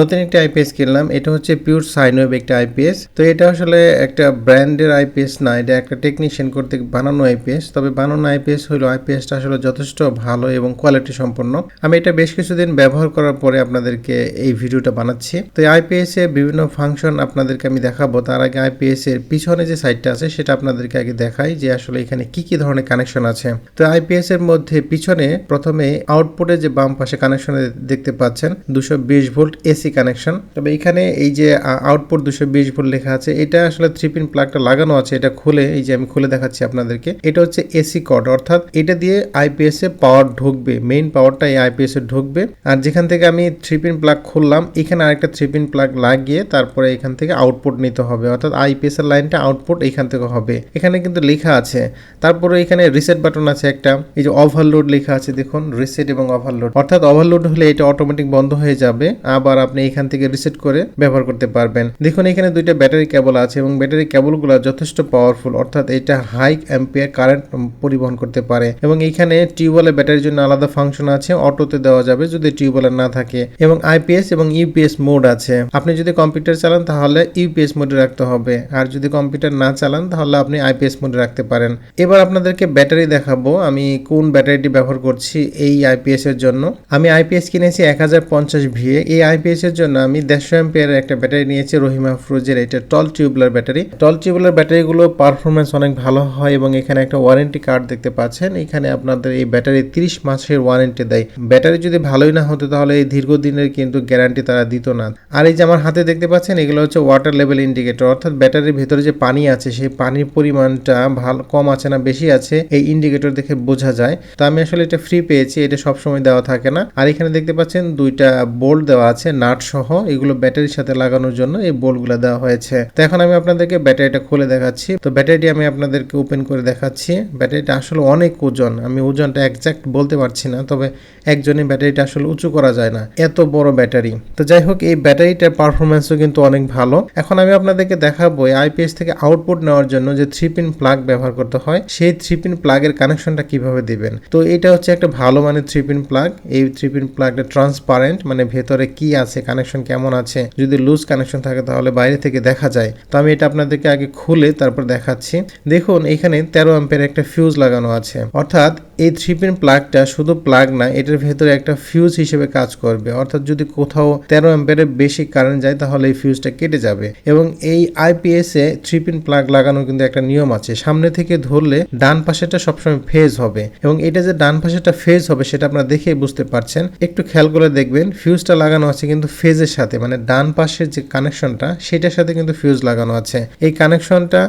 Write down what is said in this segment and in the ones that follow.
নতুন একটা আইপিএস কিনলাম। এটা হচ্ছে পিওর সাইনওয়েভ একটা আইপিএস তো এটা আসলে একটা ব্র্যান্ডের আইপিএস না, এটা একটা টেকনিশিয়ান কর্তৃক বানানো আইপিএস তবে বানানো আইপিএস হলো আইপিএসটা আসলে যথেষ্ট ভালো এবং কোয়ালিটি সম্পন্ন। আমি এটা বেশ কিছুদিন ব্যবহার করার পরে আপনাদেরকে এই ভিডিওটা বানাচ্ছি। তো আইপিএস এর বিভিন্ন ফাংশন আপনাদেরকে আমি দেখাবো। তার আগে আইপিএস এর পিছনে যে সাইডটা আছে, সেটা আপনাদেরকে আগে দেখাই যে আসলে এখানে কি কি ধরনের কানেকশন আছে। তো আইপিএস এর মধ্যে পিছনে প্রথমে আউটপুটে যে বাম পাশে কানেকশন দেখতে পাচ্ছেন, দুশো বিশ ভোল্ট এসি কানেকশন তবে এখানে এই যে আউটপুট দুশো বিশ ভোল্ট লেখা আছে, এটা আসলে থ্রি পিন প্লাগটা লাগানো আছে, এটা খুলে, এই যে আমি খুলে দেখাচ্ছি আপনাদেরকে, এটা হচ্ছে এসি কর্ড অর্থাৎ এটা দিয়ে আইপিএস এ পাওয়ার ঢুকবে মেইন পাওয়ারটা এই আইপিএস এ ঢুকবে। আর যেখান থেকে আমি থ্রি পিন প্লাগ খুললাম, এখানে আরেকটা থ্রি পিন প্লাগ লাগিয়ে তারপরে এখান থেকে আউটপুট নিতে হবে। অর্থাৎ আইপিএস এর লাইনটা আউটপুট এখান থেকে হবে। এখানে কিন্তু লেখা আছে, তারপরে এখানে রিসেট বাটন আছে একটা, এই যে ওভারলোড লেখা আছে, দেখুন রিসেট এবং ওভারলোড অর্থাৎ ওভারলোড হলে এটা অটোমেটিক বন্ধ হয়ে যাবে। আবার আপনি এখান থেকে রিসেট করে ব্যবহার করতে পারবেন। দেখুন, এখানে দুইটা ব্যাটারি কেবল আছে এবং ব্যাটারি কেবলগুলো যথেষ্ট পাওয়ারফুল অর্থাৎ এটা হাই অ্যাম্পিয়ার কারেন্ট পরিবহন করতে পারে। এবং এখানে টিউবওয়েলের ব্যাটারির জন্য আলাদা ফাংশন আছে, অটোতে দেওয়া যাবে যদি টিউবওয়েলের না থাকে। এবং আইপিএস এবং ইউপিএস মোড আছে। আপনি যদি কম্পিউটার চালান, তাহলে ইউপিএস মোডে রাখতে হবে। আর যদি কম্পিউটার না চালান, তাহলে আপনি আইপিএস মোডে রাখতে পারেন। এবার আপনাদেরকে ব্যাটারি দেখাবো, আমি কোন ব্যাটারিটি ব্যবহার করছি এই আইপিএস এর জন্য। আমি আইপিএস কিনেছি এক হাজার পঞ্চাশ ভিএ এই আইপিএস এর জন্য আমি দেড়শো এম্পিয়ারের একটা ব্যাটারি নিয়েছি, রহিমা ফ্রুজের, এটা tall tubular battery tall tubular ব্যাটারিগুলো performance অনেক ভালো হয় এবং এখানে একটা ওয়ারেন্টি কার্ড দেখতে পাচ্ছেন। এখানে আপনাদের এই ব্যাটারি তিরিশ মাসের ওয়ারেন্টি দেয়। ব্যাটারি যদি ভালোই না হতো তাহলে এই দীর্ঘদিনের কিন্তু গ্যারান্টি তারা দিত না। আর এই যে আমার হাতে দেখতে পাচ্ছেন, এগুলো হচ্ছে ওয়াটার লেভেল ইন্ডিকেটর অর্থাৎ ব্যাটারির ভেতরে যে পানি আছে, সেই পানির পরিমাণটা ভালো, কম আছে না, বেশি আছে, এই ইন্ডিকেটর দেখে বোঝা যায়। তো আমি আসলে এটা ফ্রি পেয়েছি, এটা সবসময় দেওয়া থাকে না। আর এখানে দেখতে পাচ্ছেন, দুইটা বোল্ট দেওয়া আছে নাট সহ এগুলো ব্যাটারির সাথে লাগানোর জন্য এই বোল্টগুলো দেওয়া হয়েছে। তো এখন আমি আপনাদেরকে ব্যাটারিটা খুলে দেখাচ্ছি। তো ব্যাটারিটি আমি আপনাদেরকে ওপেন করে দেখাচ্ছি। ব্যাটারিটা আসলে অনেক ওজন। আমি ওজনটা একজ্যাক্ট বলতে পারছি না, তবে একজনই ব্যাটারিটা আসলে উঁচু করা যায় না। এত বড় ব্যাটারি। তো যাই হোক, এই ব্যাটারিটার পারফরমেন্সও কিন্তু অনেক ভালো। এখন আমি আপনাদেরকে দেখাবো আইপিএস থেকে আউটপুট নেওয়ার জন্য যে থ্রি পিন প্লাগ ব্যবহার করতে হয়, সেই থ্রি পিন প্লাগের কানেকশনটা কীভাবে দিবেন? তো এটা হচ্ছে একটা ভালো মানের থ্রি পিন প্লাগ এই থ্রি পিন প্লাগটা ট্রান্সপারেন্ট মানে ভেতরে কি আছে কানেকশন কেমন আছে? যদি লুজ কানেকশন থাকে তাহলে বাইরে থেকে দেখা যায়। তো আমি এটা আপনাদেরকে আগে খুলে তারপর দেখাচ্ছি। দেখুন, এখানে তেরো অ্যাম্পের একটা ফিউজ লাগানো আছে। অর্থাৎ এই থ্রি পিন প্লাগটা শুধু প্লাগ না, এটার ভেতরে একটা ফিউজ হিসেবে কাজ করবে। অর্থাৎ যদি কোথাও তেরো অ্যাম্পেরের বেশি কারেন্ট যায়, তাহলে এই ফিউজটা কেটে যাবে। এবং এই আইপিএস এ থ্রি পিন প্লাগ লাগানোর কিন্তু একটা নিয়ম আছে। সামনে থেকে ধরলে ডান পাশেটা সবসময় ফেজ হবে। এবং এটা যে ডান পাশেটা ফেজ হবে, সেটা আপনারা দেখে বুঝতে পারছেন। একটু খেয়াল করে দেখবেন ফিউজটা লাগানো আছে কিন্তু ফেজের সাথে মানে ডান পাশের যে কানেকশনটা সেটার সাথে কিন্তু ফিউজ লাগানো আছে। এই কানেকশনটা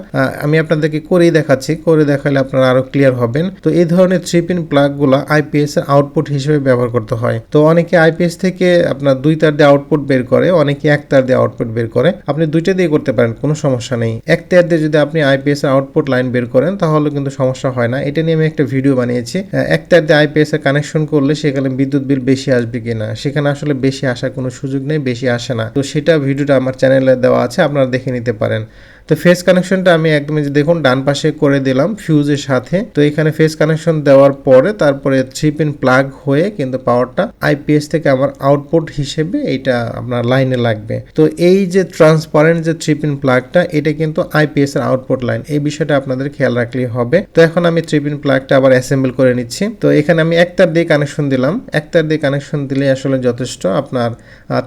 আমি আপনাদেরকে করেই দেখাচ্ছি। করে দেখালে আপনারা আরও ক্লিয়ার হবেন। তো এই ধরনের পিন প্লাগগুলো আইপিএস এর আউটপুট হিসেবে ব্যবহার করতে হয়। তো অনেকে আইপিএস থেকে আপনার দুই তার দিয়ে আউটপুট বের করে, অনেকে এক তার দিয়ে আউটপুট বের করে। আপনি দুইটা দিয়ে করতে পারেন, কোনো সমস্যা নেই। এক তার দিয়ে যদি আপনি আইপিএস এর আউটপুট লাইন বের করেন, তাহলে কিন্তু সমস্যা হয় না। এটা নিয়ে আমি একটা ভিডিও বানিয়েছি। এক তার দিয়ে আইপিএস এর কানেকশন করলে সেখানে বিদ্যুৎ বিল বেশি আসবে কিনা, সেখানে আসলে বেশি আসার কোনো সুযোগ নেই, বেশি আসে না। তো সেটা ভিডিওটা আমার চ্যানেলে দেওয়া আছে, আপনারা দেখে নিতে পারেন। তো ফেস কানেকশনটা আমি একদম যে দেখুন, ডান পাশে করে দিলাম ফিউজের সাথে। তো এখানে ফেস কানেকশন দেওয়ার পরে তারপরে থ্রি পিন প্লাগ হয়ে কিন্তু পাওয়ারটা আইপিএস থেকে আমার আউটপুট হিসেবে এটা আপনার লাইনে লাগবে। তো এই যে ট্রান্সপারেন্ট যে থ্রি পিন প্লাগটা এটা কিন্তু আইপিএস এর আউটপুট লাইন এই বিষয়টা আপনাদের খেয়াল রাখলেই হবে। তো এখন আমি থ্রি পিন প্লাগটা আবার অ্যাসেম্বল করে নিচ্ছি। তো এখানে আমি এক তার দিয়ে কানেকশন দিলাম। এক তার দিয়ে কানেকশন দিলে আসলে যথেষ্ট আপনার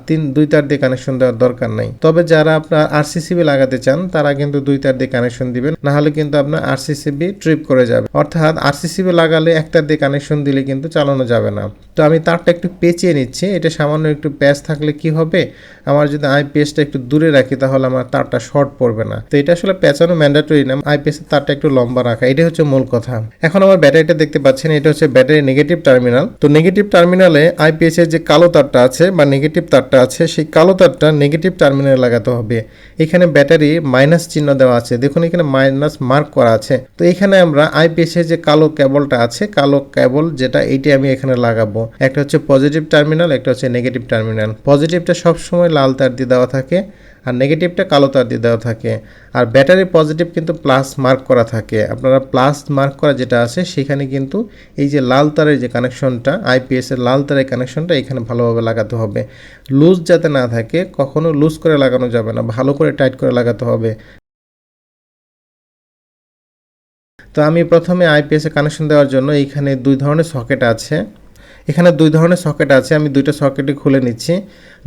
তিন দুই তার দিয়ে কানেকশন দেওয়ার দরকার নাই। তবে যারা আপনার আরসিসিবি লাগাতে চান, তারা কিন্তু দুই তার দিয়ে কানেকশন দিবেন না হলে কিন্তু আপনার আরসিসিবি ট্রিপ করে যাবে। অর্থাৎ আরসিসিবি লাগালে এক তার দিয়ে কানেকশন দিলে কিন্তু চালানো যাবে না। তো আমি তারটা একটু পেঁচিয়ে নিচ্ছি, এটা সামান্য একটু প্যাচ থাকলে কি হবে? আমার যদি আইপিএসটা একটু দূরে রাখি, তাহলে আমার তারটা শর্ট পড়বে না। তো এটা আসলে পেঁচানো ম্যান্ডেটরি না আইপিএস এর তারটা একটু লম্বা রাখা এটা হচ্ছে মূল কথা। এখন আমার ব্যাটারিটা দেখতে পাচ্ছেন, এটা হচ্ছে ব্যাটারি নেগেটিভ টার্মিনাল তো নেগেটিভ টার্মিনালে আইপিএস এর যে কালো তারটা আছে বা নেগেটিভ তারটা আছে, সেই কালো তারটা নেগেটিভ টার্মিনালে লাগাতে হবে। এখানে ব্যাটারি মাইনাস মাইনাস চিহ্ন দেওয়া আছে। দেখুন, এখানে মাইনাস মার্ক করা আছে। তো এখানে আমরা আইপিএস যে কালো কেবলটা আছে, কালো কেবল যেটা, এইটি আমি এখানে লাগাবো। একটা হচ্ছে পজিটিভ টার্মিনাল একটা হচ্ছে নেগেটিভ টার্মিনাল পজিটিভটা সবসময় লাল তার দিয়ে দেওয়া থাকে। আর নেগেটিভটা কালো তার দিয়ে দেওয়া থাকে। আর ব্যাটারি পজিটিভ কিন্তু প্লাস মার্ক করা থাকে। আপনারা প্লাস মার্ক করা যেটা আছে, সেখানে কিন্তু এই যে লাল তারের যে কানেকশনটা আইপিএস এর লাল তারের কানেকশনটা এখানে ভালোভাবে লাগাতে হবে। লুজ যাতে না থাকে, কখনো লুজ করে লাগানো যাবে না, ভালো করে টাইট করে লাগাতে হবে। তো আমি প্রথমে আইপিএস এ কানেকশন দেওয়ার জন্য এইখানে দুই ধরনের সকেট আছে। এখানে দুই ধরনের সকেট আছে, আমি দুইটা সকেটই খুলে নিচ্ছি।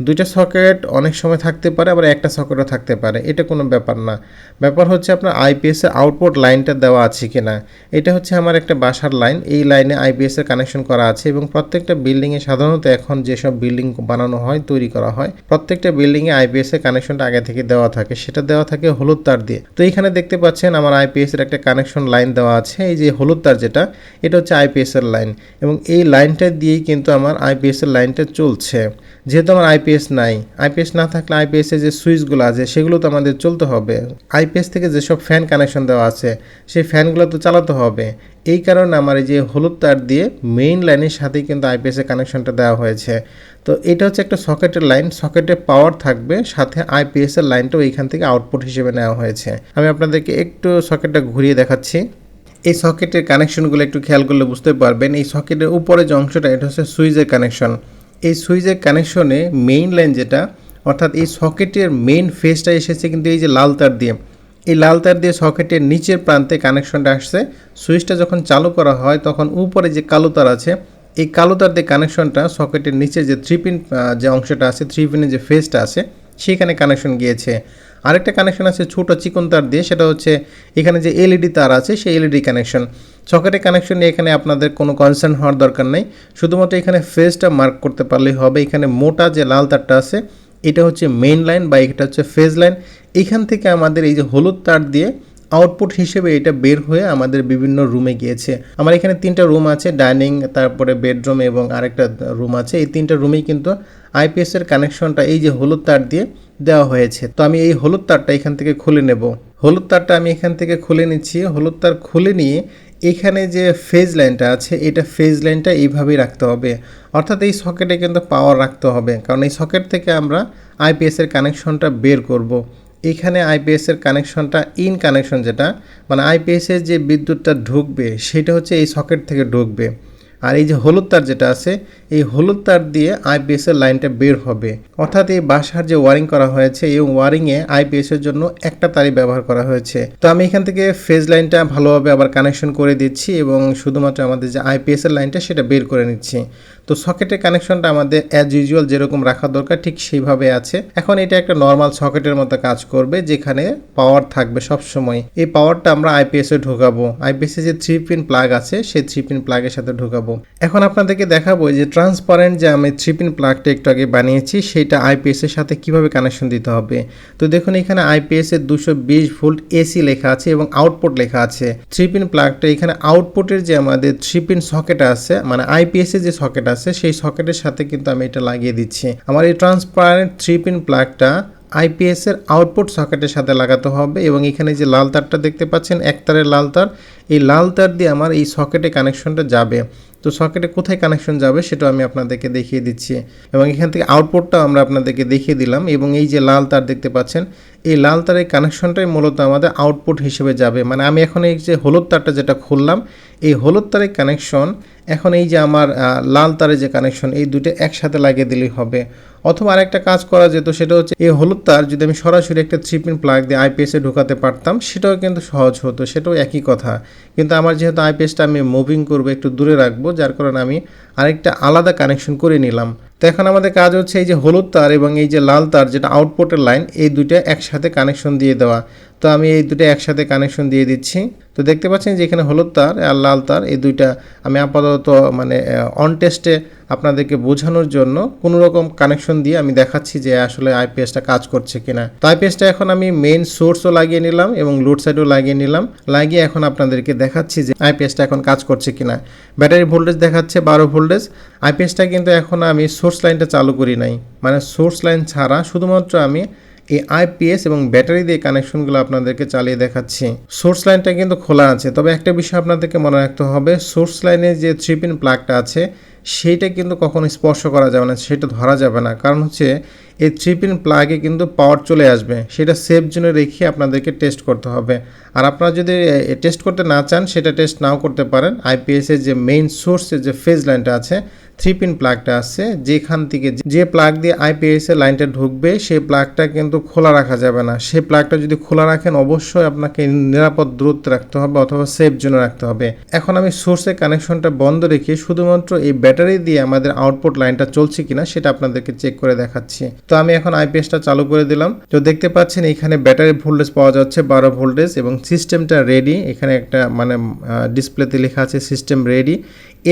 দুইটা সকেট অনেক সময় থাকতে পারে, আবার একটা সকেটও থাকতে পারে, এটা কোনো ব্যাপার না। ব্যাপার হচ্ছে আপনার আইপিএস এর আউটপুট লাইনটা দেওয়া আছে কিনা, এটা হচ্ছে আমার একটা বাসার লাইন এই লাইনে আইপিএস এর কানেকশন করা আছে এবং প্রত্যেকটা বিল্ডিংয়ে সাধারণত এখন যেসব বিল্ডিং বানানো হয়, তৈরি করা হয়, প্রত্যেকটা বিল্ডিংয়ে আইপিএস এর কানেকশনটা আগে থেকে দেওয়া থাকে, সেটা দেওয়া থাকে হলুদ তার দিয়ে। তো এখানে দেখতে পাচ্ছেন আমার আইপিএস এর একটা কানেকশন লাইন দেওয়া আছে, এই যে হলুদ তার যেটা, এটা হচ্ছে আইপিএস এর লাইন এবং এই লাইনটা দিয়েই কিন্তু আমার আইপিএসের লাইনটা চলছে। যেহেতু আমার আইপিএস নাই আইপিএস না থাকলে আইপিএসের যে সুইচগুলো আছে, সেগুলো তো আমাদের চলতে হবে। আইপিএস থেকে যেসব ফ্যান কানেকশন দেওয়া আছে, সেই ফ্যানগুলো তো চালাতে হবে। এই কারণে আমার এই যে হলুদ তার দিয়ে মেইন লাইনের সাথেই কিন্তু আইপিএস এর কানেকশনটা দেওয়া হয়েছে। তো এটা হচ্ছে একটা সকেটের লাইন সকেটের পাওয়ার থাকবে, সাথে আইপিএসের লাইনটাও এইখান থেকে আউটপুট হিসেবে নেওয়া হয়েছে। আমি আপনাদেরকে একটু সকেটটা ঘুরিয়ে দেখাচ্ছি। এই সকেটের কানেকশনগুলো একটু খেয়াল করলে বুঝতে পারবেন। এই সকেটের উপরে যে অংশটা, এটা হচ্ছে সুইচের কানেকশন। এই সুইচের কানেকশনে মেইন লাইন যেটা, অর্থাৎ এই সকেটের মেইন ফেসটা এসেছে কিন্তু এই যে লাল তার দিয়ে। এই লাল তার দিয়ে সকেটের নিচের প্রান্তে কানেকশনটা আসছে। সুইচটা যখন চালু করা হয়, তখন উপরে যে কালো তার আছে, এই কালো তার দিয়ে কানেকশনটা সকেটের নিচে যে থ্রি পিন যে অংশটা আছে থ্রি পিনের যে ফেসটা আছে, সেখানে কানেকশন গিয়েছে। আরেকটা কানেকশন আছে ছোট চিকন তার দিয়ে, সেটা হচ্ছে এখানে যে এলইডি তার আছে, সেই এলইডি কানেকশন সকেটের কানেকশন নিয়ে এখানে আপনাদের কোনো কনসার্ন হওয়ার দরকার নেই। শুধুমাত্র এখানে ফেজটা মার্ক করতে পারলেই হবে। এখানে মোটা যে লাল তারটা আছে, এটা হচ্ছে মেইন লাইন বা এটা হচ্ছে ফেজ লাইন এখান থেকে আমাদের এই যে হলুদ তার দিয়ে আউটপুট হিসেবে এটা বের হয়ে আমাদের বিভিন্ন রুমে গিয়েছে। আমার এখানে তিনটা রুম আছে ডাইনিং তারপরে বেডরুম এবং আরেকটা রুম আছে। এই তিনটা রুমেই কিন্তু আইপিএস এর কানেকশনটা এই যে হলুদ তার দিয়ে দেওয়া হয়েছে। তো আমি এই হলুদ তারটা এখান থেকে খুলে নেব। হলুদ তারটা আমি এখান থেকে খুলে নিচ্ছি। হলুদ তার খুলে নিয়ে এখানে যে ফেজ লাইনটা আছে, এটা ফেজ লাইনটা এইভাবেই রাখতে হবে। অর্থাৎ এই সকেটে কিন্তু পাওয়ার রাখতে হবে। কারণ এই সকেট থেকে আমরা আইপিএস এর কানেকশনটা বের করব। এখানে আইপিএসের কানেকশনটা ইন কানেকশন যেটা মানে আইপিএসের যে বিদ্যুৎটা ঢুকবে, সেটা হচ্ছে এই সকেট থেকে ঢুকবে। আর এই যে হলুদ তার যেটা আছে, এই হলুদ তার দিয়ে আইপিএস এর লাইনটা বের হবে। অর্থাৎ এই বাসার যে ওয়ারিং করা হয়েছে, এই ওয়ারিংয়ে আইপিএস এর জন্য একটা তারই ব্যবহার করা হয়েছে। তো আমি এখান থেকে ফেজ লাইনটা ভালোভাবে আবার কানেকশন করে দিচ্ছি এবং শুধুমাত্র আমাদের যে আইপিএসের লাইনটা সেটা বের করে নিচ্ছি। তো সকেটের কানেকশনটা আমাদের অ্যাজ ইউজুয়াল যেরকম রাখা দরকার, ঠিক সেইভাবে আছে। এখন এটা একটা নর্মাল সকেটের মতো কাজ করবে, যেখানে পাওয়ার থাকবে সব সময় এই পাওয়ারটা আমরা আইপিএস এ ঢোকাবো। আইপিএস এ যে থ্রি পিন প্লাগ আছে, সেই থ্রি পিন প্লাগের সাথে ঢোকাবো। এখন আপনাদেরকে দেখাবো যে ট্রান্সপারেন্ট যে আমি থ্রি পিন প্লাগটা একটু আগে বানিয়েছি, সেটা আইপিএস এর সাথে কীভাবে কানেকশন দিতে হবে। তো দেখুন, এখানে আইপিএস এর দুশো বিশ ভোল্ট এসি লেখা আছে এবং আউটপুট লেখা আছে। থ্রি পিন প্লাগটা এখানে আউটপুটের যে আমাদের থ্রি পিন সকেট আছে মানে আইপিএস এর যে সকেট আছে, সেই সকেটের সাথে কিন্তু আমি এটা লাগিয়ে দিচ্ছি। আমার এই ট্রান্সপারেন্ট থ্রি পিন প্লাগটা আইপিএস এর আউটপুট সকেটের সাথে লাগাতে হবে এবং এখানে যে লাল তারটা দেখতে পাচ্ছেন, এক তারের লাল তার, এই লাল তার দিয়ে আমার এই সকেটে কানেকশনটা যাবে। তো সকেটে কোথায় কানেকশন যাবে সেটা আমি আপনাদেরকে দেখিয়ে দিচ্ছি। এবং এখান থেকে আউটপুটটাও আমরা আপনাদেরকে দেখিয়ে দিলাম এবং এই যে লাল তার দেখতে পাচ্ছেন এই লাল তারের কানেকশনটাই মূলত আমাদের আউটপুট হিসেবে যাবে। মানে আমি এখন এই যে হলুদ তারটা যেটা খুললাম, এই হলুদ তারের কানেকশন এখন এই যে আমার লাল তারের যে কানেকশন এই দুটো একসাথে লাগিয়ে দিলেই হবে। অথবা আরেকটা কাজ করা যেত, সেটা হচ্ছে এই হলুদ তার যদি আমি সরাসরি একটা থ্রি পিন প্লাগ দিয়ে আইপিএসে ঢোকাতে পারতাম, সেটাও কিন্তু সহজ হতো, সেটাও একই কথা। কিন্তু আমার যেহেতু আইপিএসটা আমি মুভিং করব, একটু দূরে রাখব, যার কারণে আমি আরেকটা আলাদা কানেকশন করে নিলাম। তো এখন আমাদের কাজ হচ্ছে এই যে হলুদ তার এবং এই যে লাল তার যেটা আউটপুটের লাইন এই দুইটা একসাথে কানেকশন দিয়ে দেওয়া। তো আমি এই দুটো একসাথে কানেকশন দিয়ে দিচ্ছি। তো দেখতে পাচ্ছেন যে এখানে হলুদ তার, আর লাল তার, এই দুইটা আমি আপাতত মানে অন টেস্টে আপনাদেরকে বোঝানোর জন্য কোনো রকম কানেকশন দিয়ে আমি দেখাচ্ছি যে আসলে আইপিএসটা কাজ করছে কিনা। তো আইপিএসটা এখন আমি মেইন সোর্সও লাগিয়ে নিলাম এবং লোড সাইডও লাগিয়ে নিলাম। লাগিয়ে এখন আপনাদেরকে দেখাচ্ছি যে আইপিএসটা এখন কাজ করছে কিনা। ব্যাটারি ভোল্টেজ দেখাচ্ছে বারো ভোল্টেজ। আইপিএসটা কিন্তু এখন আমি সোর্স লাইনটা চালু করি নাই। মানে সোর্স লাইন ছাড়া শুধুমাত্র আমি এই আইপিএস এবং ব্যাটারি দিয়ে কানেকশনগুলো আপনাদেরকে চালিয়ে দেখাচ্ছি। সোর্স লাইনটা কিন্তু খোলা আছে, তবে একটা বিষয় আপনাদেরকে মনে রাখতে হবে সোর্স লাইনে যে থ্রি পিন প্লাগটা আছে, সেইটা কিন্তু কখনো স্পর্শ করা যাবে না, সেটা ধরা যাবে না। কারণ হচ্ছে, এই থ্রি পিন প্লাগে কিন্তু পাওয়ার চলে আসবে, সেটা সেফ জোনে রেখে আপনাদেরকে টেস্ট করতে হবে। আর আপনারা যদি টেস্ট করতে না চান, সেটা টেস্ট নাও করতে পারেন। আইপিএসের যে মেইন সোর্সের যে ফেজ লাইনটা আছে থ্রি পিন প্লাগটা আছে, যেখান থেকে যে প্লাগ দিয়ে আইপিএস এর লাইনটা ঢুকবে, সেই প্লাগটা কিন্তু খোলা রাখা যাবে না। সেই প্লাগটা যদি খোলা রাখেন, অবশ্যই আপনাকে নিরাপদ দূরত্ব রাখতে হবে অথবা সেফ জোনে রাখতে হবে। এখন আমি সোর্সের কানেকশনটা বন্ধ রেখে শুধুমাত্র এই ব্যাটারি দিয়ে আমাদের আউটপুট লাইনটা চলছে কিনা, সেটা আপনাদেরকে চেক করে দেখাচ্ছি। তো আমি এখন আইপিএসটা চালু করে দিলাম। তো দেখতে পাচ্ছেন, এখানে ব্যাটারি ভোল্টেজ পাওয়া যাচ্ছে বারো ভোল্টেজ এবং সিস্টেমটা রেডি এখানে একটা মানে ডিসপ্লেতে লেখা আছে সিস্টেম রেডি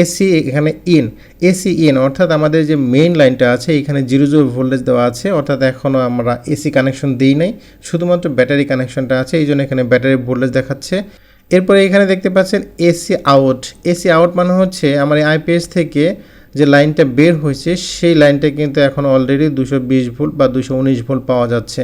এসি এখানে ইন এসি ইন অর্থাৎ আমাদের যে মেইন লাইনটা আছে, এখানে জিরো জিরো ভোল্টেজ দেওয়া আছে, অর্থাৎ এখনও আমরা এসি কানেকশন দিই নাই, শুধুমাত্র ব্যাটারি কানেকশনটা আছে এই জন্য এখানে ব্যাটারি ভোল্টেজ দেখাচ্ছে। এরপরে এখানে দেখতে পাচ্ছেন এসি আউট এসি আউট মানে হচ্ছে আমার এই আইপিএস থেকে যে লাইনটা বের হয়েছে, সেই লাইনটা কিন্তু এখন অলরেডি দুশো বিশ ভোল্ট বা দুশো উনিশ ভোল্ট পাওয়া যাচ্ছে।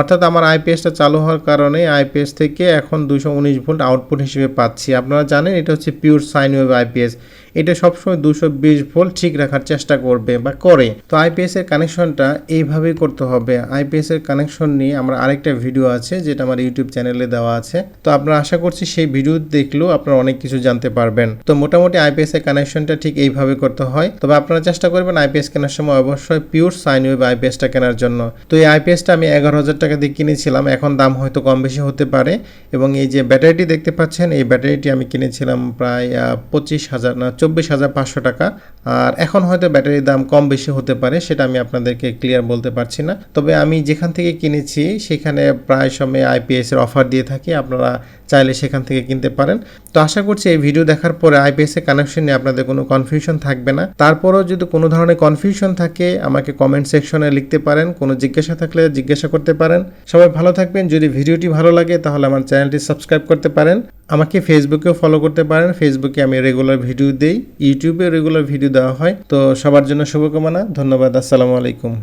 অর্থাৎ আমার আইপিএসটা চালু হওয়ার কারণে আইপিএস থেকে এখন দুশো উনিশ ভোল্ট আউটপুট হিসেবে পাচ্ছি। আপনারা জানেন এটা হচ্ছে পিওর সাইন ওয়েভ আইপিএস এটা সবসময় দুশো বিশ ভোল্ট ঠিক রাখার চেষ্টা করবে বা করে। তো আইপিএস এর কানেকশনটা এইভাবেই করতে হবে। আইপিএস এর কানেকশন নিয়ে আমার আরেকটা ভিডিও আছে, যেটা আমার ইউটিউব চ্যানেলে দেওয়া আছে। তো আপনারা আশা করছি সেই ভিডিও দেখলেও আপনারা অনেক কিছু জানতে পারবেন। তো মোটামুটি আইপিএস এর কানেকশনটা ঠিক এইভাবে করতে হয়। তবে আপনারা চেষ্টা করবেন আইপিএস কেনার সময় অবশ্যই পিওর সাইন ওয়েভ আইপিএসটা কেনার জন্য। তো এই আইপিএসটা আমি এগারো হাজার টাকা দিয়ে কিনেছিলাম। এখন দাম হয়তো কম বেশি হতে পারে। এবং এই যে ব্যাটারিটি দেখতে পাচ্ছেন, এই ব্যাটারিটি আমি কিনেছিলাম প্রায় পঁচিশ হাজার না চব্বিশ হাজার পাঁচশো টাকা। আর এখন হয়তো ব্যাটারির দাম কম বেশি হতে পারে, সেটা আমি আপনাদেরকে ক্লিয়ার বলতে পারছি না। তবে আমি যেখান থেকে কিনেছি, সেখানে প্রায় সময় আইপিএসের অফার দিয়ে থাকি। আপনারা চাইলে সেখান থেকে কিনতে পারেন। তো আশা করছি এই ভিডিও দেখার পরে আইপিএস এর কানেকশন নিয়ে আপনাদের কোনো কনফিউশন থাকবে না। তারপরও যদি কোনো ধরনের কনফিউশন থাকে, আমাকে কমেন্ট সেকশনে লিখতে পারেন। কোনো জিজ্ঞাসা থাকলে জিজ্ঞাসা করতে পারেন। সবাই ভালো থাকবেন। যদি ভিডিওটি ভালো লাগে, তাহলে আমার চ্যানেলটি সাবস্ক্রাইব করতে পারেন। আমাকে ফেসবুকেও ফলো করতে পারেন। ফেসবুকে আমি রেগুলার ভিডিও দেই। ইউটিউবে রেগুলার ভিডিও দেওয়া হয়। তো সবার জন্য শুভকামনা। ধন্যবাদ। আসসালামু আলাইকুম।